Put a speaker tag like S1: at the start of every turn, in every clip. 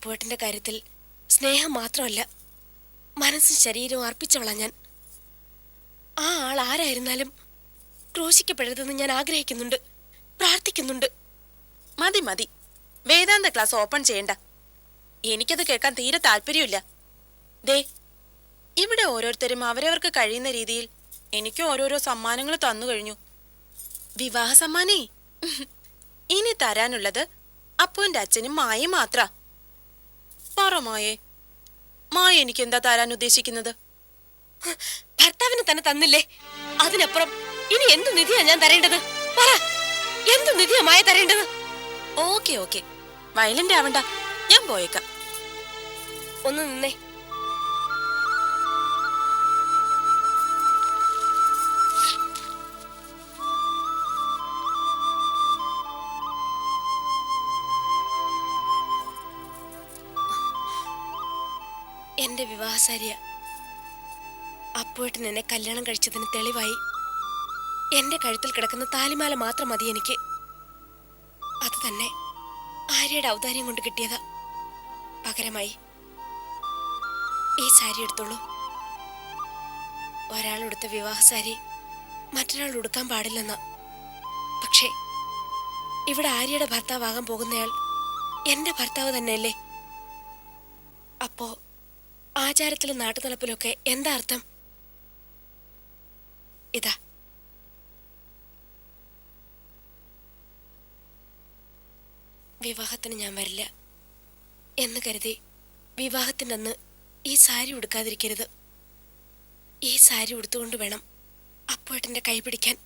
S1: അപ്പുവേട്ടന്റെ കാര്യത്തിൽ സ്നേഹം മാത്രമല്ല മനസ്സും ശരീരവും അർപ്പിച്ചവളാ ഞാൻ. ആ ആൾ ആരായിരുന്നാലും ക്രൂശിക്കപ്പെടരുതെന്ന് ഞാൻ ആഗ്രഹിക്കുന്നുണ്ട് പ്രാർത്ഥിക്കുന്നുണ്ട്.
S2: മതി മതി. വേദാന്ത ക്ലാസ് ഓപ്പൺ ചെയ്യണ്ട. എനിക്കത് കേൾക്കാൻ തീരെ താല്പര്യമില്ല. ദേ ഇവിടെ ഓരോരുത്തരും അവരവർക്ക് കഴിയുന്ന രീതിയിൽ എനിക്ക് ഓരോരോ സമ്മാനങ്ങൾ തന്നു കഴിഞ്ഞു. വിവാഹ സമ്മാനേ. ഇനി തരാനുള്ളത് അപ്പുവിന്റെ അച്ഛനും മായയും മാത്ര. പറ മായേ. മായ എനിക്ക് എന്താ തരാൻ ഉദ്ദേശിക്കുന്നത്?
S1: ഭർത്താവിന് തന്നെ തന്നില്ലേ? അതിനപ്പുറം ഇനി എന്ത് നിധിയാ ഞാൻ തരേണ്ടത്? പറ എന്ത് നിധിയാ മായ തരേണ്ടത്?
S2: Okay okay. വയലന്റ് ആവണ്ട ഞാൻ പോയേക്കാം.
S1: ഒന്ന് നിന്നേ. എന്റെ വിവാഹസാരിയ. അപ്പോഴേട്ടൻ നിന്നെ കല്യാണം കഴിച്ചതിന് തെളിവായി. എന്റെ കഴുത്തിൽ കിടക്കുന്ന താലിമാല മാത്രം മതി എനിക്ക്. അത് തന്നെ ആര്യയുടെ ഔദാര്യം കൊണ്ട് കിട്ടിയതാ. പകരമായി ഈ സാരി എടുത്തോളൂ. ഒരാൾ ഉടുത്ത വിവാഹ സാരി മറ്റൊരാൾ ഉടുക്കാൻ പാടില്ലെന്ന. പക്ഷേ ഇവിടെ ആര്യയുടെ ഭർത്താവാകാൻ പോകുന്നയാൾ എന്റെ ഭർത്താവ് തന്നെയല്ലേ? അപ്പോ ആചാരത്തിലും നാട്ടുനടപ്പിലൊക്കെ എന്താ അർത്ഥം? ഇതാ. വിവാഹത്തിന് ഞാൻ വരില്ല എന്ന് കരുതി വിവാഹത്തിന്റെ അന്ന് ഈ സാരി ഉടുക്കാതിരിക്കരുത്. ഈ സാരി ഉടുത്തുകൊണ്ട് വേണം അപ്പുവേട്ടന്റെ കൈ പിടിക്കാൻ.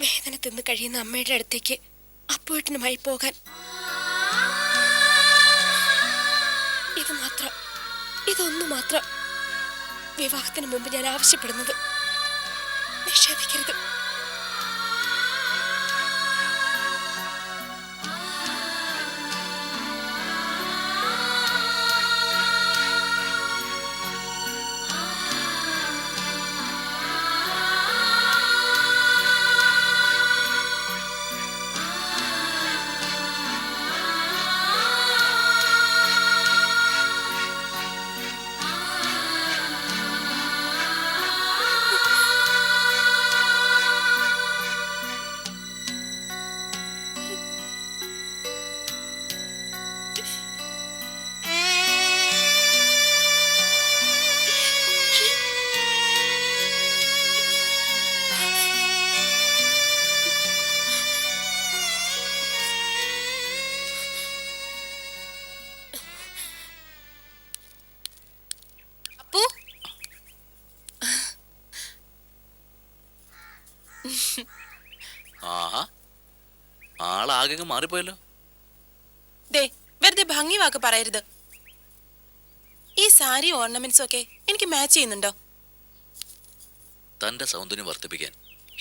S1: വേദന തിന്ന് കഴിയുന്ന അമ്മയുടെ അടുത്തേക്ക് അപ്പുവേട്ടനുമായി പോകാൻ. ഇതൊന്നു മാത്രം വിവാഹത്തിന് മുമ്പ് ഞാൻ ആവശ്യപ്പെടുന്നത് നിഷേധിക്കരുത്.
S3: ആഹാ. ആളാകെ മാറിപ്പോയല്ലോ.
S2: ദേ വെറുതെ ഭംഗി വാക്ക് പറയരുത്. ഈ സാരി ഓർണമെന്റ്സ് ഒക്കെ എനിക്ക് മാച്ച് ചെയ്യുന്നുണ്ടോ?
S3: തന്റെ സൗന്ദര്യം വർദ്ധിപ്പിക്കാൻ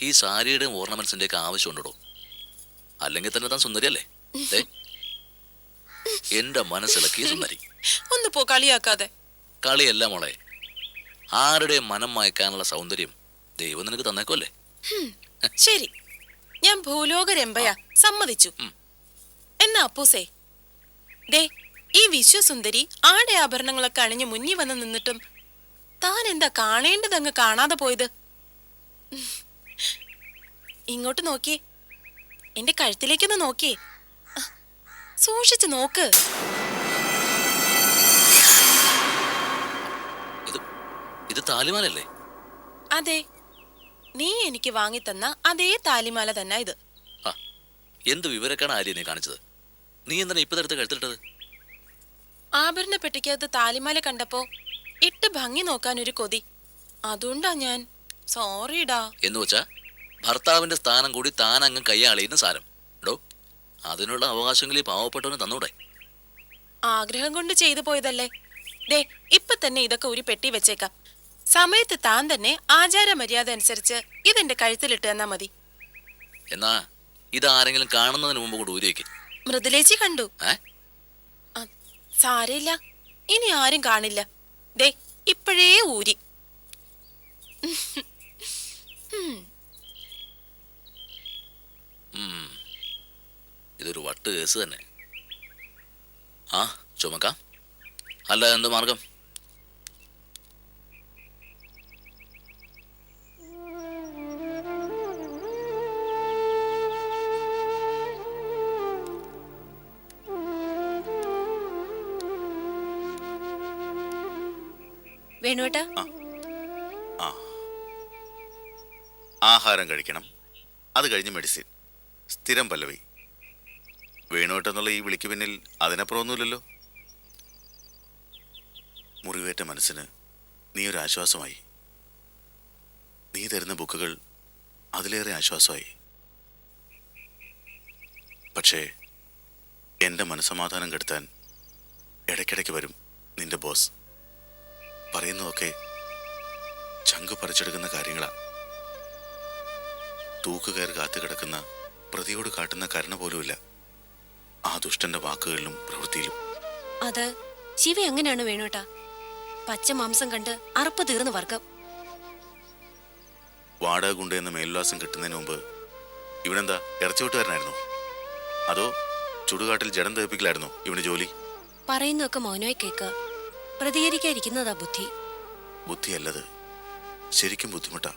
S3: ഈ സാരിയുടെ ഓർണമെന്റ്സിന്റെ ഒക്കെ ആവശ്യമുണ്ടോ അല്ലെങ്കിൽ തന്നെ താൻ സുന്ദരിയല്ലേ? എന്റെ മനസ്സിളക്കിയ സുന്ദരി.
S2: ഒന്ന് പോ കളിയാക്കാതെ.
S3: കളിയല്ല മോളെ. ആരുടെയും മനം മയക്കാനുള്ള സൗന്ദര്യം ദൈവം നിനക്ക് തന്നേക്കോല്ലേ
S2: ശരി. ഞാൻ ഭൂലോക രംഭയാ സമ്മതിച്ചു. എന്നാ അപ്പൂസേ. ദേ ഈ വിശ്വസുന്ദരി ആടെ ആഭരണങ്ങളൊക്കെ അണിഞ്ഞു മുന്നി വന്ന് നിന്നിട്ടും താൻ എന്താ കാണേണ്ടതങ്ങ് കാണാതെ പോയത്. ഇങ്ങോട്ട് നോക്കിയേ. എന്റെ കഴുത്തിലേക്കൊന്ന് നോക്കിയേ. സൂക്ഷിച്ചു നോക്ക്.
S3: ഇത് ഇത് താലിമാലല്ലേ?
S2: അതെ. നീ എനിക്ക് വാങ്ങി തന്ന അതേ താലിമാല തന്നെ ഇത്.
S3: ആ എന്ത് വിവരക്കാണ് ആര്യ നീ കാണിച്ചത്? നീ എന്തിനാ ഇപ്പൊ എടുത്ത് കഴുത്തിലിട്ടത്?
S2: ആഭരണ പെട്ടിക്കകത്ത് താലിമാല കണ്ടപ്പോ ഇട്ട് ഭംഗി നോക്കാൻ ഒരു കൊതി. അതുകൊണ്ടാ ഞാൻ. സോറിടാ.
S3: എന്ന് വെച്ചാ ഭർത്താവിന്റെ സ്ഥാനം കൂടി താൻ അങ്ങ് കൈയാളിയുന്ന സാരം എടോ അതിനുള്ള അവകാശങ്ങൾ ഈ പാവപ്പെട്ടവന് തന്നൂടെ.
S2: ആഗ്രഹം കൊണ്ട് ചെയ്തു പോയതല്ലേ. ദേ ഇപ്പൊ തന്നെ ഇതൊക്കെ ഒരു പെട്ടി വെച്ചേക്കാം. സമയത്ത് താൻ തന്നെ ആചാര മര്യാദ അനുസരിച്ച് ഇതെന്റെ കഴുത്തിലിട്ട് തന്നാ മതി.
S3: എന്നാ ഇത് ആരെങ്കിലും കാണുന്നതിന് മുമ്പ് കൂടെ ഊരി
S2: മൃദുലേച്ചി കണ്ടു. ആ, സാരയില്ല. ഇനി ആരും കാണില്ല. ദേ ഇപ്പോഴേ ഊരി.
S3: ഇതൊരു വട്ട് കേസ് തന്നെ. ആ ചുമക്കാം. അല്ല എന്ത് മാർഗം?
S4: വേണുവേട്ടാ
S5: ആഹാരം കഴിക്കണം. അത് കഴിഞ്ഞ് മെഡിസിൻ. സ്ഥിരം പല്ലവി. വേണുവേട്ടെന്നുള്ള ഈ വിളിക്ക് പിന്നിൽ അതിനപ്പുറമൊന്നുമില്ലല്ലോ. മുറിവേറ്റ മനസ്സിന് നീ ഒരു ആശ്വാസമായി. നീ തരുന്ന ബുക്കുകൾ അതിലേറെ ആശ്വാസമായി. പക്ഷേ എന്റെ മനസ്സമാധാനം കെടുത്താൻ ഇടയ്ക്കിടയ്ക്ക് വരും നിന്റെ ബോസ്. പറയുന്നതൊക്കെ ചങ്ക് പറിച്ചെടുക്കുന്ന കാര്യങ്ങളാ. തൂക്കുകയർ കാത്തു കിടക്കുന്ന പ്രതിയോട് കാട്ടുന്ന കരുണ പോലുമില്ല. ആ ദുഷ്ടന്റെ വാക്കുകളിലും പ്രവൃത്തിയിലും.
S4: അത് ശിവ എങ്ങനെയാണ് വേണോട്ടാ? പച്ച മാംസം കണ്ട് അറപ്പ് തീർന്ന വർഗം.
S5: വാടക ഗുണ്ട എന്ന മേൽവിലാസം കിട്ടുന്നതിന് മുമ്പ് ഇവനെന്താ ഇറച്ചോട്ടുകാരനായിരുന്നു അതോ ചുടുകാട്ടിൽ ജഡം തെപ്പിക്കലായിരുന്നു ഇവന് ജോലി?
S4: പറയുന്നൊക്കെ മൗനമായി കേൾക്കുക. പ്രതികരിക്കാതിരിക്കുന്നതാ ബുദ്ധി.
S5: ബുദ്ധിയല്ലത്. ശരിക്കും ബുദ്ധിമുട്ടാ.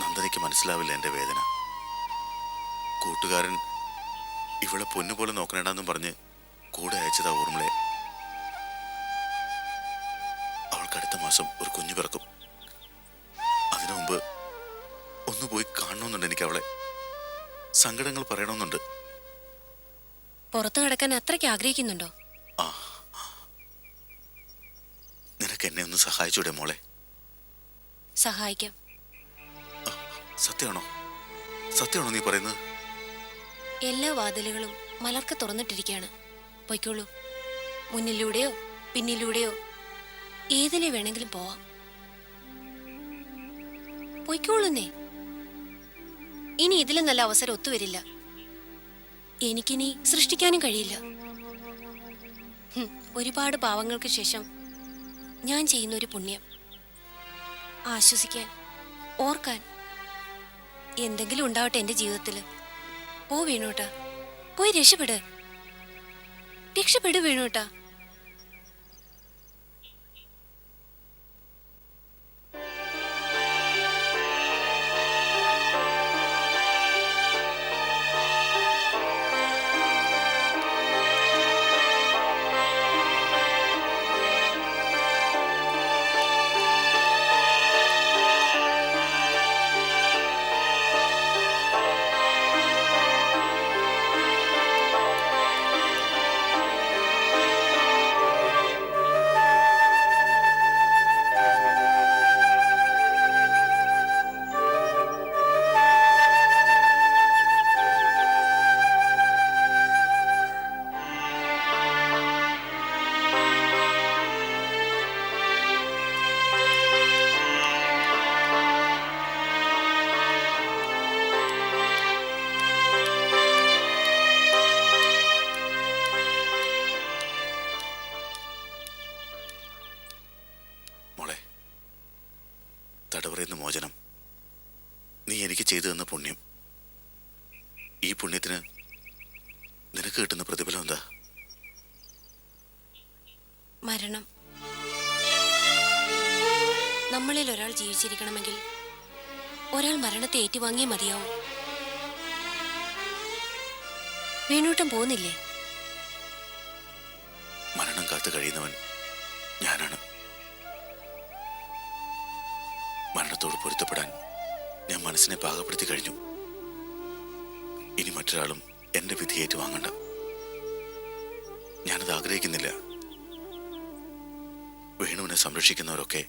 S5: നന്ദനയ്ക്ക് മനസ്സിലാവില്ല എന്റെ വേദന. കൂട്ടുകാരൻ ഇവളെ പൊന്നുപോലെ നോക്കണേണ്ടെന്നും പറഞ്ഞ് കൂടെ അയച്ചതാ ഊർമിളെ അവൾക്ക് അടുത്ത മാസം ഒരു കുഞ്ഞു പിറക്കും. അതിനു മുമ്പ് ഒന്ന് പോയി കാണണമെന്നുണ്ട് എനിക്ക് അവളെ സങ്കടങ്ങൾ പറയണമെന്നുണ്ട്.
S4: പുറത്തു കിടക്കാൻ അത്രയ്ക്ക് ആഗ്രഹിക്കുന്നുണ്ടോ?
S5: ആ നിനക്ക് എന്നെ ഒന്ന് സഹായിച്ചൂടെ മോളെ?
S4: സഹായിക്കാം.
S5: സത്യമാണോ? സത്യമാണോ നീ പറയുന്നത്?
S4: എല്ലാ വാതിലുകളും മലർക്ക തുറന്നിട്ടിരിക്കുകയാണ്. പൊയ്ക്കോളൂ. മുന്നിലൂടെയോ പിന്നിലൂടെയോ ഏതിലെ വേണമെങ്കിലും പോവാം. പൊയ്ക്കോളുന്നേ. ഇനി ഇതിലും നല്ല അവസരം ഒത്തുവരില്ല. എനിക്കിനി സൃഷ്ടിക്കാനും കഴിയില്ല. ഒരുപാട് പാവങ്ങൾക്ക് ശേഷം ഞാൻ ചെയ്യുന്ന ഒരു പുണ്യം. ആശ്വസിക്കാൻ ഓർക്കാൻ എന്തെങ്കിലും ഉണ്ടാവട്ടെ എന്റെ ജീവിതത്തിൽ പോ വേണോട്ടാ. പോയി രക്ഷപ്പെട്. രക്ഷപ്പെട് വേണോട്ടാ.
S5: നീ എനിക്ക് ചെയ്തു തന്ന പുണ്യം. ഈ പുണ്യത്തിന് നിനക്ക് കിട്ടുന്ന പ്രതിഫലം എന്താ?
S4: മരണം. നമ്മളിൽ ഒരാൾ ജീവിച്ചിരിക്കണമെങ്കിൽ ഒരാൾ മരണത്തെ ഏറ്റുവാങ്ങിയേ മതിയാവും. വേണൂട്ടം പോകുന്നില്ലേ
S5: മരണം കാത്തു കഴിയുന്നവൻ ഞാനാണ്. മരണത്തോട് പൊരുത്തപ്പെടാൻ ഞാൻ മനസ്സിനെ പാകപ്പെടുത്തി കഴിഞ്ഞു. ഇനി മറ്റൊരാളും എന്റെ വിധി ഏറ്റുവാങ്ങണ്ട. ഞാനത് ആഗ്രഹിക്കുന്നില്ല. വേണുവിനെ സംരക്ഷിക്കുന്നവരൊക്കെ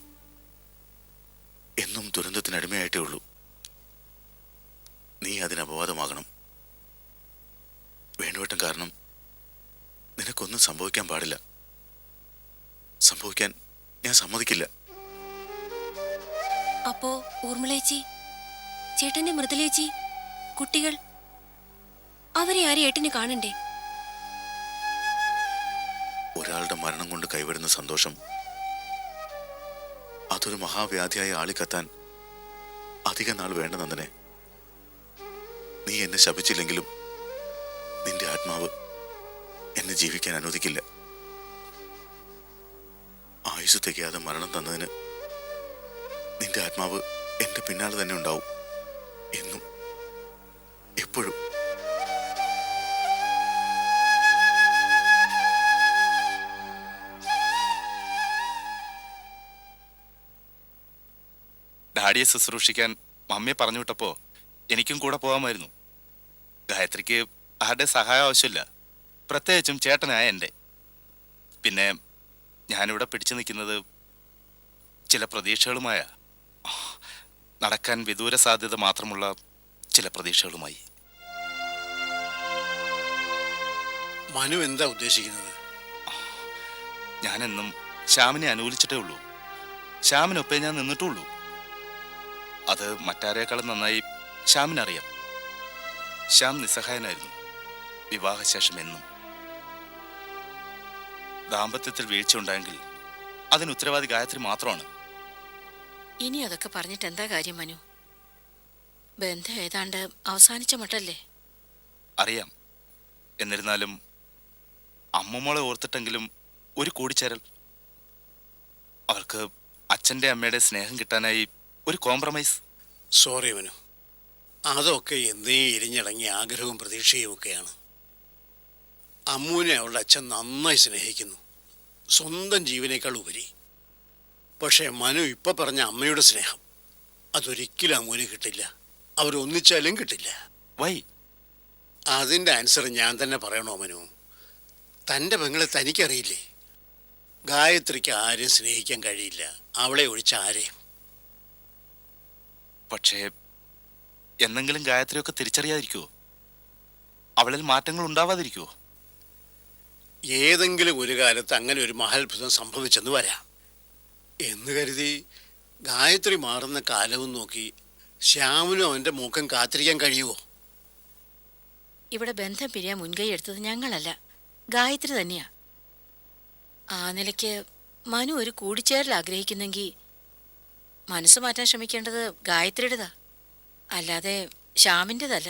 S5: എന്നും ദുരന്തത്തിനടിമയായിട്ടേ ഉള്ളൂ. നീ അതിന് അപവാദമാകണം. വേണുവേട്ടം കാരണം നിനക്കൊന്നും സംഭവിക്കാൻ പാടില്ല. സംഭവിക്കാൻ ഞാൻ സമ്മതിക്കില്ല.
S4: അപ്പോ ഊർമിളേച്ചി ചേട്ടന്റെ മൃദുലേച്ചി കുട്ടികൾ അവരെ ആരും ഏട്ടന് കാണണ്ടേ?
S5: ഒരാളുടെ മരണം കൊണ്ട് കൈവരുന്ന സന്തോഷം അതൊരു മഹാവ്യാധിയായി ആളിക്കത്താൻ അധിക നാൾ വേണ്ട നന്ദനെ. നീ എന്നെ ശപിച്ചില്ലെങ്കിലും നിന്റെ ആത്മാവ് എന്നെ ജീവിക്കാൻ അനുവദിക്കില്ല. ആയുസ് തികയാതെ മരണം തന്നതിന് നിന്റെ ആത്മാവ് എന്റെ പിന്നാലെ തന്നെ ഉണ്ടാവും. എന്നും എപ്പോഴും.
S6: ഡാഡിയെ ശുശ്രൂഷിക്കാൻ മമ്മിയെ പറഞ്ഞു വിട്ടപ്പോ എനിക്കും കൂടെ പോകാമായിരുന്നു ഗായത്രിക്ക് ആരുടെ സഹായം ആവശ്യമില്ല. പ്രത്യേകിച്ചും ചേട്ടനായ എന്റെ. പിന്നെ ഞാനിവിടെ പിടിച്ചു നിൽക്കുന്നത് ചില പ്രതീക്ഷകളുമായ. നടക്കാൻ വിദൂര സാധ്യത മാത്രമുള്ള ചില പ്രതീക്ഷകളുമായി.
S7: മനു എന്താ ഉദ്ദേശിക്കുന്നത്?
S6: ഞാനെന്നും ശ്യാമിനെ അനുകൂലിച്ചിട്ടേ ഉള്ളൂ. ശ്യാമിനൊപ്പേ ഞാൻ നിന്നിട്ടുള്ളൂ അത് മറ്റാരേക്കാളും നന്നായി ശ്യാമിനറിയാം. ശ്യാം നിസ്സഹായനായിരുന്നു. വിവാഹശേഷം എന്നും. ദാമ്പത്യത്തിൽ വീഴ്ച ഉണ്ടായെങ്കിൽ അതിന് ഉത്തരവാദി ഗായത്രി മാത്രമാണ്.
S8: ഇനി അതൊക്കെ പറഞ്ഞിട്ട് എന്താ കാര്യം മനു? ബന്ധം ഏതാണ്ട് അവസാനിച്ച മട്ടല്ലേ?
S6: അറിയാം. എന്നിരുന്നാലും അമ്മമ്മളെ ഓർത്തിട്ടെങ്കിലും ഒരു കൂടിച്ചേരൽ. അവർക്ക് അച്ഛന്റെ അമ്മയുടെ സ്നേഹം കിട്ടാനായി ഒരു കോംപ്രമൈസ്
S7: സോറി മനു. അതൊക്കെ എന്നേ ഇരിഞ്ഞിടങ്ങിയ ആഗ്രഹവും പ്രതീക്ഷയും ഒക്കെയാണ്. അമ്മൂനെ അവളുടെ അച്ഛൻ നന്നായി സ്നേഹിക്കുന്നു. സ്വന്തം ജീവനേക്കാൾ ഉപരി പക്ഷേ മനു ഇപ്പൊ പറഞ്ഞ അമ്മയുടെ സ്നേഹം. അതൊരിക്കലും അമ്മൂന് കിട്ടില്ല. അവരൊന്നിച്ചാലും കിട്ടില്ല.
S6: വൈ.
S7: അതിന്റെ ആൻസർ ഞാൻ തന്നെ പറയണോ മനു? തന്റെ പെങ്ങളെ തനിക്കറിയില്ലേ? ഗായത്രിക്ക് ആരെയും സ്നേഹിക്കാൻ കഴിയില്ല. അവളെ ഒഴിച്ച ആരെയും?
S6: പക്ഷേ എന്നെങ്കിലും ഗായത്രിയൊക്കെ തിരിച്ചറിയാതിരിക്കുമോ അവളിൽ മാറ്റങ്ങൾ ഉണ്ടാവാതിരിക്കുമോ
S7: ഏതെങ്കിലും ഒരു കാലത്ത് അങ്ങനെ ഒരു മഹാത്ഭുതം സംഭവിച്ചെന്ന് വരാം. എന്ന് കരുതി ഗായത്രി മാറുന്ന കാലവും നോക്കി ശ്യാമിനും അവന്റെ മുഖം കാത്തിരിക്കാൻ കഴിയുമോ
S8: ഇവിടെ ബന്ധം പിരിയാൻ മുൻകൈ എടുത്തത് ഞങ്ങളല്ല. ഗായത്രി തന്നെയാ. ആ നിലയ്ക്ക് മനു ഒരു കൂടിച്ചേരൽ ആഗ്രഹിക്കുന്നെങ്കിൽ മനസ്സ് മാറ്റാൻ ശ്രമിക്കേണ്ടത് ഗായത്രിയുടേതാ. അല്ലാതെ ശ്യാമിന്റെതല്ല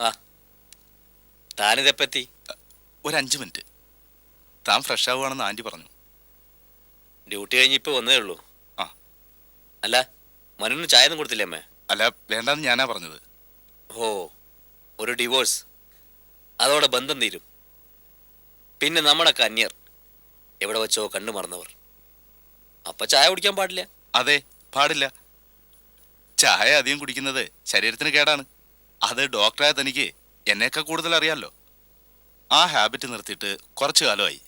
S9: ആ താനിതെപ്പറ്റി?
S6: ഒരു അഞ്ച് മിനിറ്റ്. താൻ ഫ്രഷ് ആവുകയാണെന്ന് ആന്റി പറഞ്ഞു.
S9: ഡ്യൂട്ടി കഴിഞ്ഞ് ഇപ്പോൾ വന്നേ ഉള്ളൂ.
S6: ആ.
S9: അല്ല മനുവിന് ചായ ഒന്നും കൊടുത്തില്ലേ അമ്മേ?
S6: അല്ല വേണ്ടെന്ന് ഞാനാ പറഞ്ഞത്.
S9: ഓ ഒരു ഡിവോഴ്സ് അതോടെ ബന്ധം തീരും. പിന്നെ നമ്മുടെ കന്യർ എവിടെ വെച്ചോ കണ്ണു മറന്നവർ. അപ്പൊ ചായ കുടിക്കാൻ പാടില്ല.
S6: അതെ പാടില്ല. ചായ അധികം കുടിക്കുന്നത് ശരീരത്തിന് കേടാണ്. അത് ഡോക്ടറായ തനിക്ക് എന്നേക്കാൾ കൂടുതൽ അറിയാമല്ലോ ആ ഹാബിറ്റ് നിർത്തിയിട്ട് കുറച്ചു കാലമായി.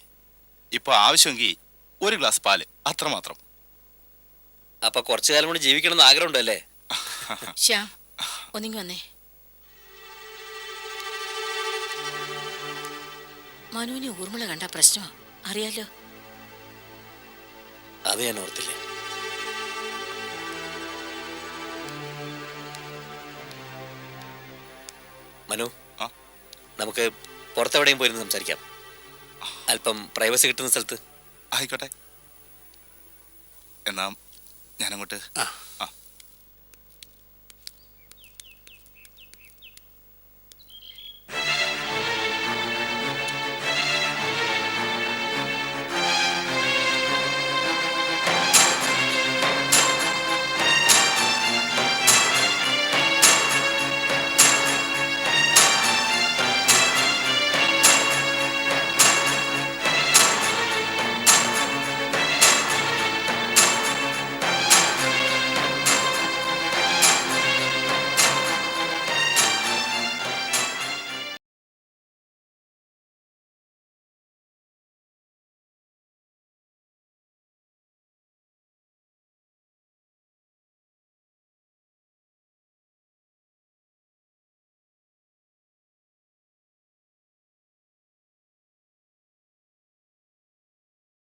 S6: ഇപ്പൊ ആവശ്യമെങ്കിൽ ഒരു ഗ്ലാസ് പാൽ അത്രമാത്രം.
S9: അപ്പൊ കുറച്ചു കാലം കൂടി ജീവിക്കണം എന്ന് ആഗ്രഹമുണ്ടല്ലേ
S8: ശ്യാം ഒന്നിങ്ങി വന്നേ. മനുവിനെ ഊർമിള കണ്ട പ്രശ്നമാ. അറിയാലോ?
S9: അത് ഞാൻ ഓർത്തില്ലേ. മനു? നമുക്ക് പുറത്തെവിടെയും പോയിരുന്ന് സംസാരിക്കാം. അല്പം പ്രൈവസി കിട്ടുന്ന സ്ഥലത്ത്.
S6: ആയിക്കോട്ടെ. എന്നാ ഞാനങ്ങോട്ട്
S7: ആ.
S6: ആ.